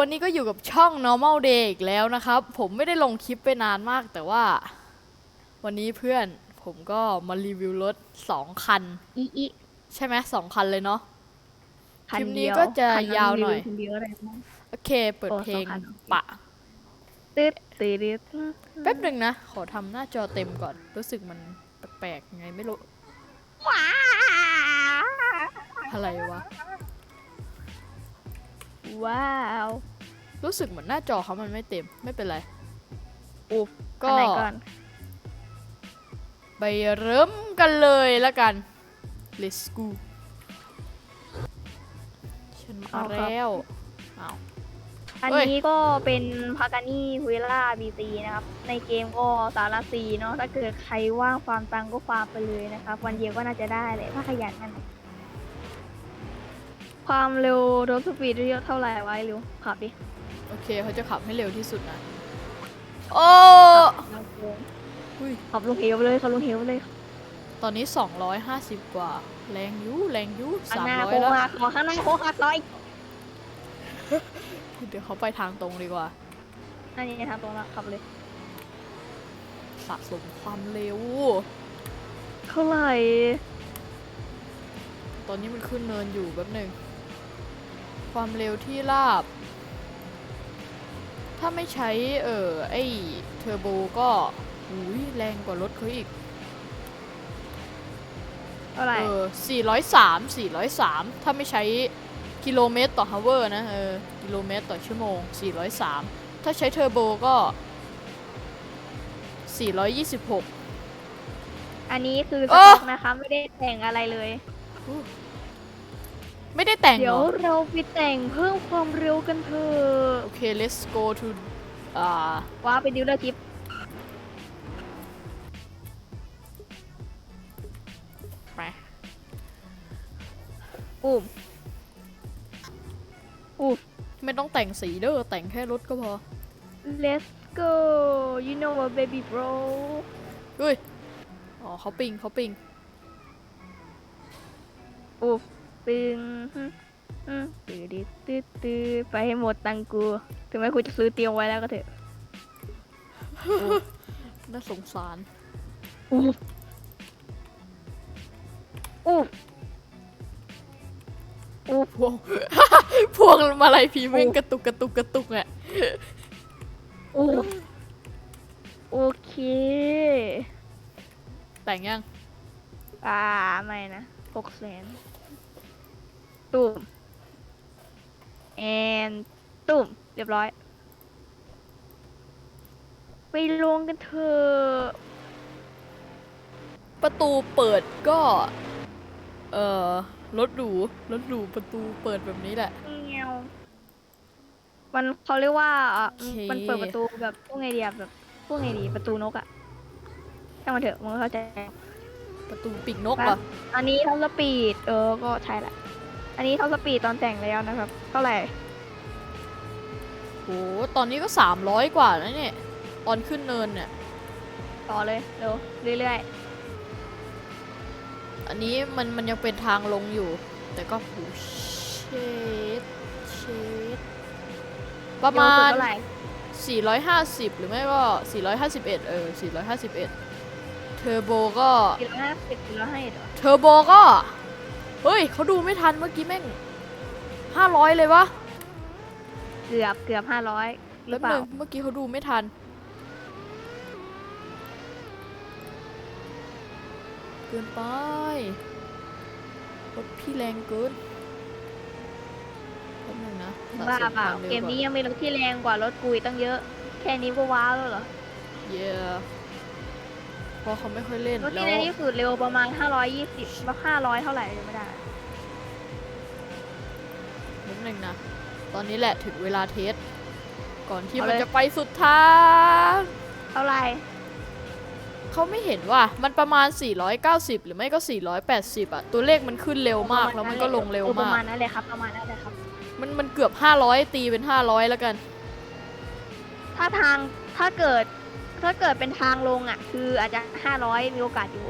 วันนี้ก็อยู่กับช่อง normal day อีกแล้วนะครับ ผมไม่ได้ลงคลิปไปนานมากแต่ว่า วันนี้เพื่อนผมก็มารีวิวรถสองคัน อีอีใช่ไหมสองคันเลยเนาะคันคลิปนี้เดียวก็จะคันยาวหน่อย คันเดียวอะไรบ้างโอเค เปิดโอ้เพลงสองคัน ปะ ตืดตืดตืดแป๊บหนึ่งนะ ขอทำหน้าจอเต็มก่อน รู้สึกมันแปลกๆยังไงไม่รู้ว้าอะไรวะ ว้าว รู้สึกเหมือนหน้าจอเขามันไม่เต็มไม่เป็นไรอุ๊บก็อันไหนก่อนไปเริ่มกันเลยแล้วกัน let's go ฉันมาแล้วอ้าวอันเอ้ยนี้ก็เป็นพากานี่เวล่าบีซีนะครับ ในเกมก็สารสีเนาะถ้าเกิดใครว่างฟาร์มตังก็ฟาร์มไปเลยนะครับ วันเดียวก็น่าจะได้เลยถ้าขยันมันความเร็วรถสปีดเท่าไหร่ไว้เร็วขับดิ โอเคเขาจะขับให้เร็วที่สุดนะ โอ้อุ้ยขับลงเหวไปเลยขับลงเหวไปเลยตอนนี้ 250 กว่า แรงอยูแรงอยูข้างหน้า300โค้งแล้วหักขอข้างหน้าโค้งหักร้อยเดี๋ยวเขาไปทางตรงดีกว่าอันนี้ทางตรงแล้วขับเลย สะสมความเร็ว เท่าไหร่ ตอนนี้มันขึ้นเนินอยู่แป๊บหนึ่ง ความเร็วที่ราบ ถ้าไม่ใช้ เอ่อ ไอ้เทอร์โบก็หุยแรงกว่ารถเขาอีก เท่าไหร่ เออ403 403 ถ้าไม่ใช้กิโลเมตรต่อฮาวเวอร์นะ เออ กิโลเมตรต่อชั่วโมง 403 ถ้าใช้เทอร์โบก็ 426 อันนี้คือสโอ้ต็อกนะคะ ไม่ได้แต่งอะไรเลย ไม่ได้แต่งเหเดี๋รยวอเราไปแต่งเพิ่มความเร็วกันเถอะโอเค let's go to อ่าว้าไปดิวเลอร์จิปไปอุ้มอุ้มไม่ต้องแต่งสีเด้อแต่งแค่รถก็พอ let's go you know what baby bro เฮ้ย อ๋อเขาปิงเขาปิงอุ้ม ปึงฮึฮึตืดดตืดตืดไปให้หมดตังค์กู ถึงแม้กูจะซื้อเตรียมไว้แล้วก็เถอะน่าสงสารอุ้มอุ้มอุ้มพวง พวงมาลัยพีแม่งกระตุกกระตุกกระตุกอะอุ้มโอเค แต่งยัง อ่า ไม่นะหกแสน ตุ่ม and ตุ่ม เรียบร้อย ไปลงกันเถอะประตูเปิดก็ เอ่อรถหรูรถหรูประตูเปิดแบบนี้แหละ เงี้ยวมันเขาเรียกว่าอะโอเค มันเปิดประตูแบบพวกไงดีอะแบบพวกไงดีประตูนกอะช่างมันเถอะมึงเข้าใจ ประตูปีกนกเหรอ อันนี้เท่าสปีดเออ ก็ใช่แหละ อันนี้เท่าสปีดตอนแต่งแล้วนะครับ เท่าไหร่โหตอนนี้ก็สามร้อยกว่าแล้วเนี่ย ตอนขึ้นเนินเนี่ย ต่อเลยเร็วเรื่อยอันนี้มันมันยังเป็นทางลงอยู่ แต่ก็โหเชดเชดๆประมาเร็วสุดณเท่าไหร่450 หรือไม่ก็ 451 เออ 451 เทอร์โบก็สี่ร้อยห้าสิบสี่ร้อยห้าสิบเหรอ เทอร์โบก็ เฮ้ยเขาดูไม่ทันเมื่อกี้แม่ง500เลยวะเกือบเกือบห้าร้อยหรืแป๊อบเปหล่านึงเมื่อกี้เขาดูไม่ทันเกินไปรถพี่แรงเกินแป๊บหนึงนะสะบ้าสมเปล่าควเกมนี้ยังมีรถที่แรงกว่ารถกุยตั้งเยอะ แค่นี้ก็ว้าวแล้วเหรอเย้ เพราะเขาไม่ค่อยเล่นรถแล้ที่วแรงที่สุดเร็วประมาณ 520ว่า500 เท่าไหร่ยังไม่ได้ นิดนึงนะ ตอนนี้แหละถึงเวลาเทส ก่อนที่เอามันเลย จะไปสุดทางเท่าไหร่เขาไม่เห็นว่ามันประมาณ 490 หรือไม่ก็ 480อะตัวเลขมันขึ้นเร็วมากแล้วมันก็ลงเร็วออประมากมาณนั้นเลยครับประมาณนั้นเลยครับ มันมันเกือบ 500 ตีเป็น 500 แล้วกัน ถ้าทางถ้าเกิด ถ้าเกิดเป็นทางลงอะ คืออาจจะ500มีโอกาสอยู่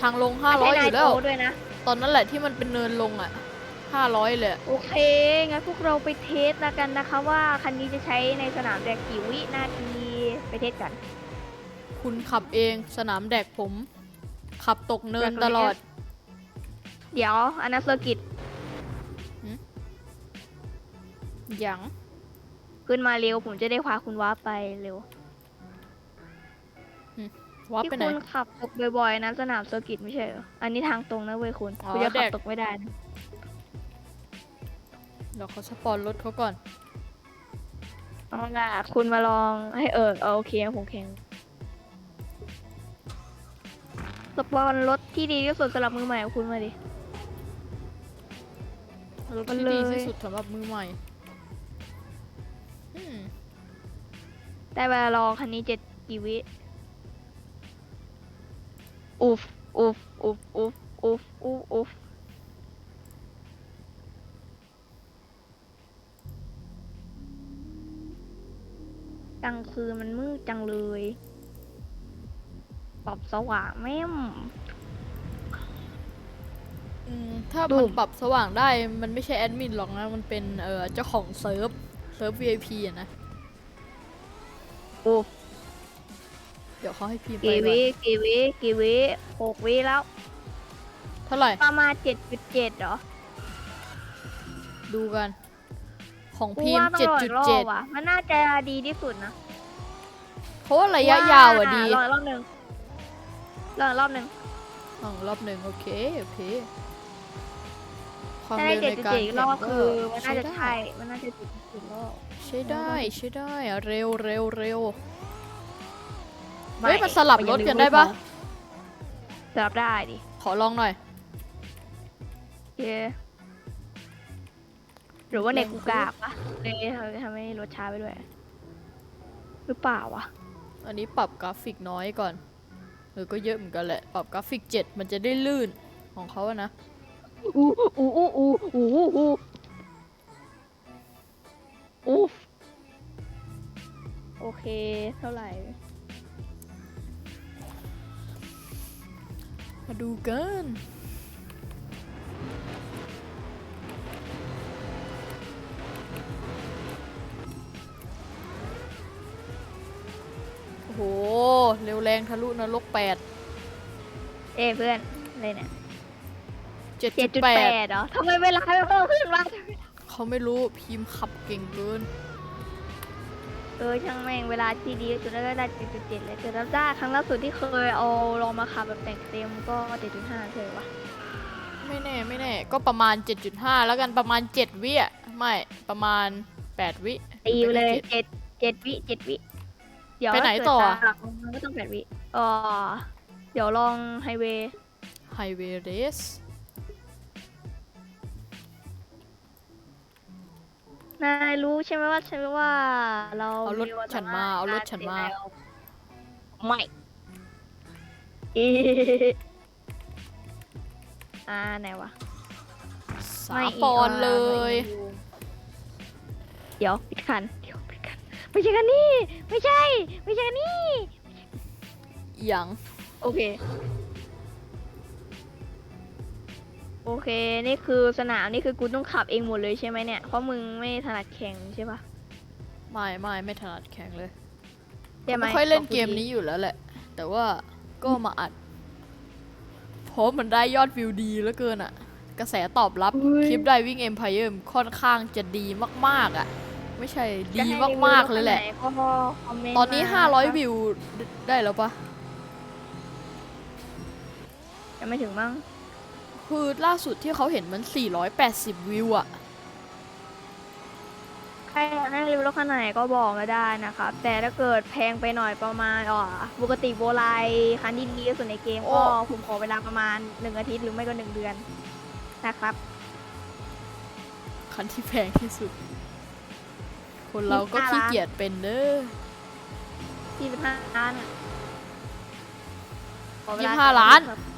ทางลงไม่500อใช่ยู่แล้วนายโตด้วยนะ ตอนนั้นแหละที่มันเป็นเนินลงอะห้าร้อยเลยโอเค งั้นพวกเราไปเทสแล้วกันนะคะว่าคันนี้จะใช้ในสนามแดกกี่วินาทีไปเทสกัน คุณขับเองสนามแดกผม ขับตกเนินตลอด เดี๋ยวอันนั้นเซอร์กิตอย่างขึ้นมาเร็วผมจะได้พาคุณว้าร์ปไปเร็ว วับที่ไปไหน คุณขับตกบ่อยๆนะสนามเซอร์กิตไม่ใช่เหรอ อันนี้ทางตรงนะเว้ยคุณอ๋อคุณจะขับแดกตกไม่ได้นะเดี๋ยวเขาสปอนรถเขาก่อน เอาล่ะคุณมาลองให้เออเอาโอเคผมแข่งสปอนรถที่ดีที่สุดสำหรับมือใหม่ของคุณมาดิ รถมันที่เลยดีที่สุดสำหรับมือใหม่อืมได้เวลาลองคันนี้เจ็ดกี่วิ อุฟอุฟอุฟอุฟอุฟอุฟอุฟกลางคืนมันมืดจังเลยปรับสว่างแม่มอืมถ้าดูมันปรับสว่างได้มันไม่ใช่แอดมินหรอกนะ มันเป็นเออเจ้าของเซิร์ฟ เซิร์ฟ VIP อะนะ อุฟเดี๋ยวเขาให้พิมพ์ไปกี่ก่อวินกี่วิกี่วิหกวิแล้ว เท่าไหร่ ประมาณเจ็ดจุดเจ็ดเหรอดูกัน ของกูพิมว่าพ์ต้องเจ็ดรอจุอีดกรอเจ็ดบอะ มันน่าจะดีที่สุดนะเพราะว่าระยะยาวอะดีรออีกรอบหนึ่งรออีกรอบหนึ่งอ๋อรอบหนึ่งโอเค โอเค ความถ้าได้เร็วเจ็ดในจุดการเจ็ดอีกรแข่องบก็คือมันน่าจะได้ใช่ มันน่าจะจุดจุดรอบ ใช้ได้ใช้ได้อะเร็วเร็วเร็วไม่ เฮ้ยมันสลับรถกันได้ปะสลับได้ดิขอลองหน่อยเยหรือว่าในกกูกากวะเนยทำให้รถช้าไปด้วย หรือเปล่าวะอันนี้ปรับกราฟิกน้อยก่อนหรือก็เยอะเหมือนกันแหละ ปรับกราฟิกเจ็ดมันจะได้ลื่นของเขาอะนะอู้อู้อู้อู้อู้อู้อู้โอเค เท่าไหร่ มาดูกันโอ้โห เร็วแรงทะลุนรกแปดเอ้ยเพื่อนอะไรเนี่ยเจ็ดเจ็ดจุจุดดแปแปดดเหรอทำไมเวลาไม่เพิ่มขึ้นวะ เขาไม่รู้พิมพ์ขับเก่งเกิน เออช่างแม่งเวลาที่ดีที่สุดแล้วก็ได้เจ็ดจุดเจ็ดเลยแต่รับได้ครั้งล่าสุดที่เคยเอาลองมาขับแบบแต่งเต็มก็เจ็ดจุดห้าเฉยวะไม่แน่ไม่แน่ ก็ประมาณ 7.5 แล้วกันประมาณ 7 วิอะไม่ประมาณ 8 วิตีไปเลยจ็ดเจ็ดเจ็ดวิเจ็ดวิ เดี๋ยวไปไหนถ้าเกิดต่อตามหลักมันก็ต้องแปดวิเออเดี๋ยวลองไฮเวย์ไฮเวย์เรส นายรู้ใช่ไหมว่าใช่ไหมว่า เราเอารถควฉันมาเอารถฉันมา ไม่เอ๊ะอ่าไหนวะสามปอนด์เลย เดี๋ยวปิดคันเดี๋ยวปิดคันไม่ใช่คันนี้ไม่ใช่ ไม่ใช่คันนี้ อย่างโอเค โอเค นี่คือสนามนี่คือกูต้องขับเองหมดเลยใช่ไหมเนี่ย เพราะมึงไม่ถนัดแข่งใช่ปะไม่ไม่ไม่ถนัดแข่งเลยใช่ไหมไม่ค่อยเล่นบเกกูมดีนี้อยู่แล้วแหละ แต่ว่าก็มาอัดเพราะมันได้ยอดวิวดีเหลือเกินอะกระแสตอบรับอุ๊ยคลิปไดวิ่งเอ็มพายค่อนข้างจะดีมากๆอะไม่ใช่จะดีให้รีวิวมากๆเลยแหละรถคันไนก็คอมเมต์ตอนนี้มะ500 วิวได้แล้วปะยังไม่ถึงมั้ง คือล่าสุดที่เขาเห็นมัน 480 วิวอะใครอยากให้รีวิวรถคันไหนก็บอกมาได้นะครับ แต่ถ้าเกิดแพงไปหน่อยประมาณอ๋อปกติโบไลคันที่ดีที่สุดในเกมก็ผมขอเวลาประมาณหนึ่งอาทิตย์หรือไม่ก็หนึ่งเดือนนะครับ คันที่แพงที่สุด คนเราก็ขี้เกียจเป็นเด้อยี่สิบห้าล้านอะขอเวยี่ลสิบห้าล้านครับ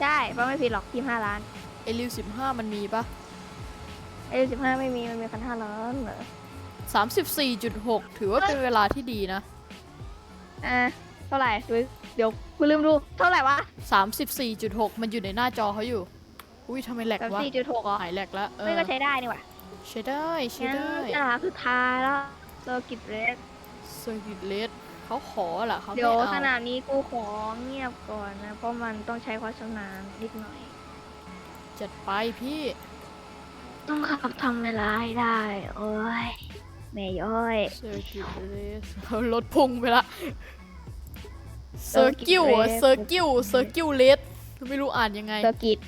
ใช่เพราะไม่ผิดหรอกยี่สิบห้าล้านเอลิว15มันมีปะไอ้สิบห้าไม่มีมันมีคันห้าล้านเหรอ34.6ถือว่าเป็นเวลาที่ดีนะอะเท่าไหร่ดูเดี๋ยวกูลืมดูเท่าไหร่วะ34.6มันอยู่ในหน้าจอเขาอยู่ อุ้ยทำไมแหลกแบบวะสี่จุดหกเหรอหายแหลกแล้วเอไม่อก็ใช้ได้นี่หว่าใช้ได้ใช้งั้นได้อ่าสุดท้ายแล้วเซอร์กิตเรสเซอร์กิตเลส เขาขอเหรอเขาไม่เดี๋ยวเอาขนาดนี้กูขอเงียบก่อนนะ เพราะมันต้องใช้ความชำนาญนิดหน่อย จัดไปพี่ ต้องขับทำเวลาให้ได้ โอ้ยแม่ย้อย เซอร์กิตเลสเขาลดพุงไปละเซอร์กิวอะ Circuit เซอร์กิวเซอร์กิวเลสไม่รู้อ่านยังไงเซอร์กิต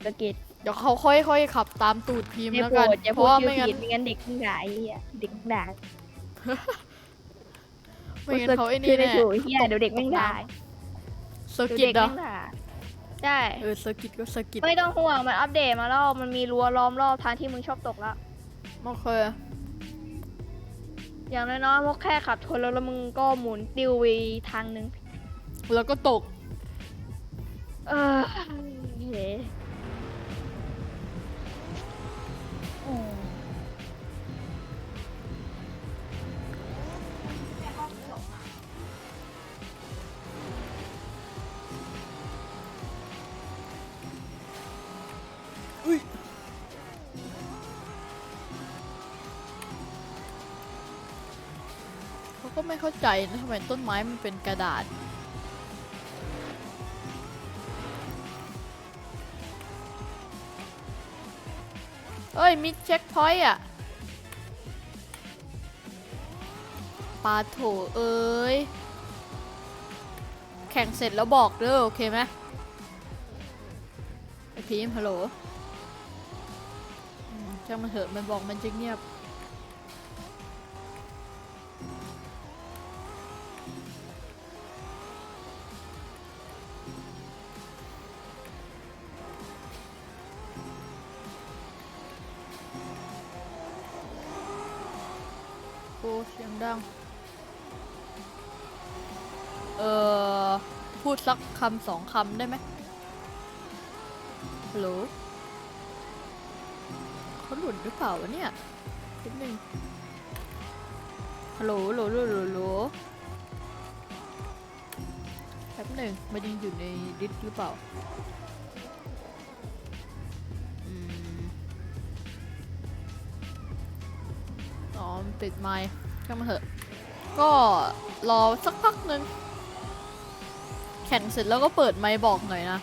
เซอร์กิตเดี๋ยวเขาค่อยๆขับตามตูดพิมพ์อย่าแล้วโปรกันดอย่าเพพูดราะว่าชื่อไม่งั้นผิดไม่งั้นเด็กมึงด่าไอ้เหี้ยเด็กมึงด่า ไม่งั้นเขาไอ้นี่ชื่ได้แน่ถูกไอ้เหี้ยเดี๋ยวเด็กมึงด่าเซอร์เดี๋ยวกิตเด็กอะมึงด่าใช่เออเซอร์กิตก็เซอร์กิตไม่ต้องห่วงมันอัปเดตมาแล้วมันมีรั้วล้อมรอบทางที่มึงชอบตกแล้วโอเคอย่างน้อยๆพวกแค่ขับชนแล้วแล้วมึงก็หมุนติวไปทางหนึ่งแล้วก็ตก เออเฮ้อื ใจนะทำไมต้นไม้มันเป็นกระดาษ เอ้ยมิดเช็คพอยต์อะปาโถเอ้ย แข่งเสร็จแล้วบอกเด้อโอเคไหมไอพีมฮัลโหลช่างมันเถอะมันบอกมันจะเงียบ เสียงดัง เออพูดสักคำสองคำได้ไหมฮัลโหลเขาหลุดหรือเปล่าวะเนี่ยนิดนึงฮัลโหลฮัลโหลโหลฮัลโหลแป๊บหนึ่งมันยังอยู่ในดิสหรือเปล่า มันปิดไมค์ช่างมันเถอะ ก็รอสักพักหนึ่งแข่งเสร็จแล้วก็เปิดไมค์บอกหน่อยนะ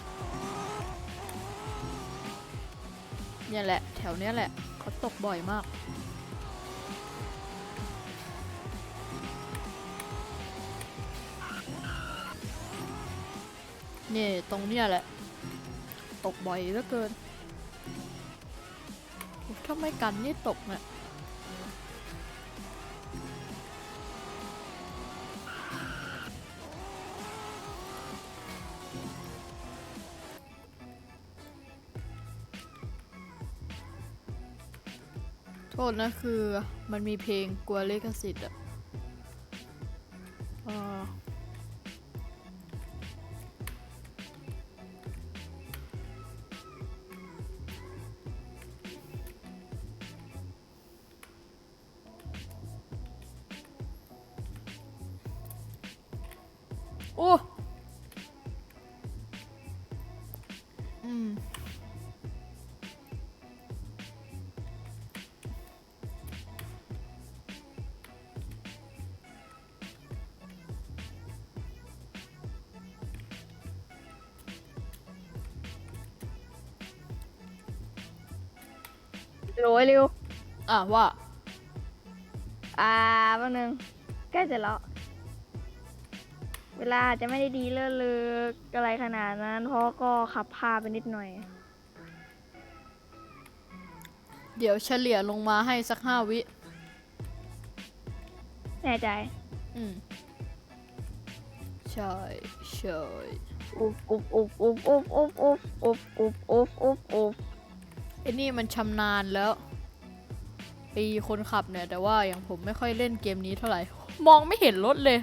เนี่ยแหละ แถวเนี้ยแหละเขาตกบ่อยมากนี่ตรงเนี้ยแหละ ตกบ่อยเหลือเกินโอ้ถ้าไมกันนี่ตกเนี่ย ษนะคือมันมีเพลงกลัวเลขสิทธิ์อะอ่าโอ้อื โรยเร็วอะว่า อ่าแป๊บนึงใกล้เสร็จแล้ว เวลาจะไม่ได้ดีเลิศเลือกอะไรขนาดนั้น เพราะก็ขับพาไปนิดหน่อย เดี๋ยวเฉลี่ยลงมาให้สักห้าวิ แน่ใจ อืม ใช่ใช่อุ๊บอุ๊บอุ๊บอุ๊บอุ๊บอุ๊บอุ๊บอุ๊บอุ๊บอุ๊บอุ๊บ อุ๊บไอ้นี่มันชำนาญแล้วไอ้คนขับเนี่ย แต่ว่าอย่างผมไม่ค่อยเล่นเกมนี้เท่าไหร่ มองไม่เห็นรถเลย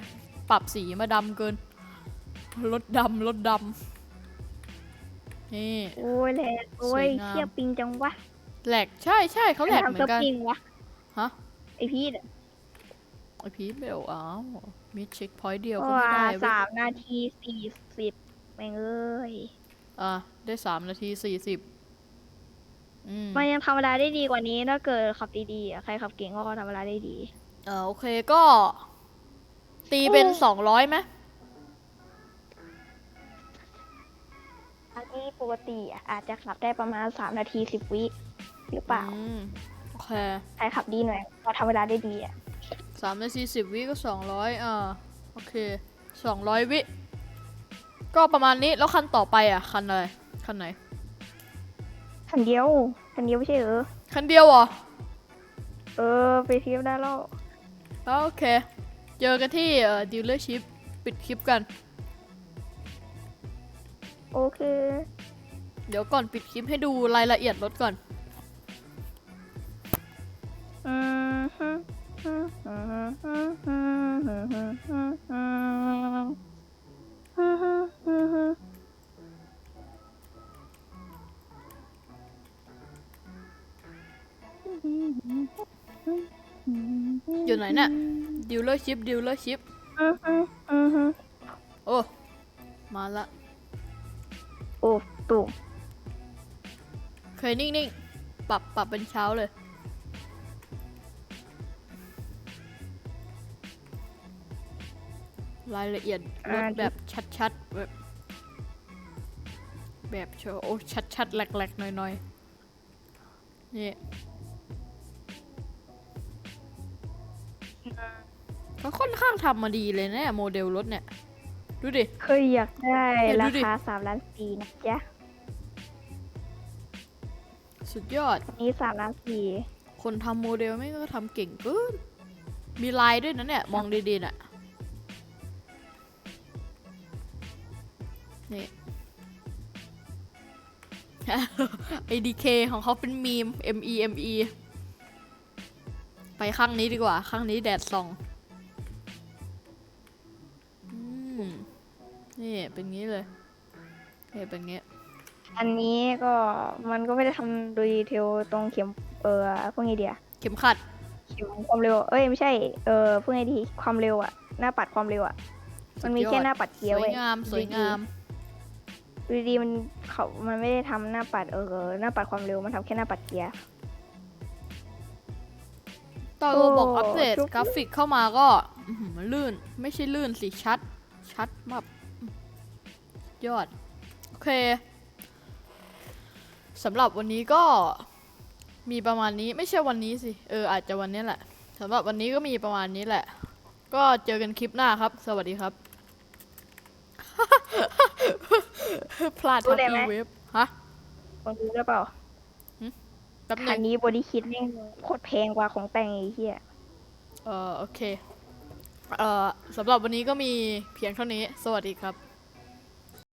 ปรับสีมาดำเกิน รถดำรถดำนี่ โอ้ยแหลกโอ้ยสวยงาม เชี่ยปิงจังวะแหลกใช่ใช่เขาแหลกทำเหมือเซิร์นกันฟปิงวะฮะ ไอพีดอะไอพีทเบลอ้าวมีเช็คพอยต์เดียวก็ว้าไม่ได้เว้ยสามนาทีสี่สิบแม่งเอ้ย อะได้สามนาทีสี่สิบ อืม มันยังทำเวลาได้ดีกว่านี้ถ้าเกิดขับดีๆอะใครขับเก่งก็ทำเวลาได้ดี เออโอเคก็ ตีเป็นโอ้สองร้อยไหมอันที่ปกติอะอาจจะขับได้ประมาณสามนาทีสิบวิหรือเปล่า อืมโอเคใครขับดีหน่อยพอทำเวลาได้ดีอะสามนาทีสิบวิก็สองร้อยอ่าโอเคสองร้อยวิ ก็ประมาณนี้แล้วคันต่อไปอะ คันอะไร คันไหน คันเดียว คันเดียวไม่ใช่เหรอ คันเดียวเหรอ เออ ไปเทียบได้แล้ว โอเค เจอกันที่ดิวเลอร์ชิพปิดคลิปกัน โอเค เดี๋ยวก่อนปิดคลิปให้ดูรายละเอียดรถก่อน อืมฮึอืมฮึอืมฮึอืฮึอืฮึ อยู่ไหนเนี่ยดีลเลอร์ชิพดีลเลอร์ชิพอือฮึอือฮึโอ้มาละโอ้ตุ่มเคยนิ่งๆ ปรับปรับเป็นเช้าเลย รายละเอียดรถแบบชัดๆ แบบแบบโชว์โอ้ชัดๆแหลกๆหน่อยๆนี่ เขาค่อนข้างทำมาดีเลยนะโมเดลรถเนี่ย ดูดิ เคยอยากได้เนี่ยดูราดิ คาสามล้านสี่นะจ๊ะสุดยอด อันนี้สามล้านสี่คนทำโมเดลไม่งก็ทำเก่งเกินมีลายด้วยนะเนี่ย มองดีๆน่ะ นี่ ADK ของเขาเป็นมีม M E M E ไปข้างนี้ดีกว่า ข้างนี้แดดส่อง นี่เป็นงี้เลยนี่เป็นงี้ อันนี้ก็มันก็ไม่ได้ทำโดยดีเทลตรงเข็มเออพวกนี้เดียเข็มขัด เข็มความเร็ว เอ้ยไม่ใช่เออพวกนี้ดีความเร็วอะหน้าปัดความเร็วอะมันมีแค่หน้าปัดสเกียร์วยเว้ยงามสวยงาม ดูดีๆมันเขามันไม่ได้ทำหน้าปัดเออหน้าปัดความเร็วมันทำแค่หน้าปัดเกียร์ ตอนโอ้โรบอกอัปเดตจุ๊บ กราฟิกเข้ามาก็อื้อหือมันลื่น ไม่ใช่ลื่นสิชัด ชัดแบบ ยอด โอเคสำหรับวันนี้ก็มีประมาณนี้ไม่ใช่วันนี้สิ เออ อาจจะวันนี้แหละสำหรับวันนี้ก็มีประมาณนี้แหละ ก็เจอกันคลิปหน้าครับ สวัสดีครับ พลาดรู้ทับได้ไหมอีเว็บฮะคนรู้หรือเปล่าแป๊บหนึคันงนี้บอดี้คิดแม่งโคตรแพงกว่าของแต่งไอ้เหี้ยเออโอเค เอ่อสำหรับวันนี้ก็มีเพียงเท่านี้ สวัสดีครับ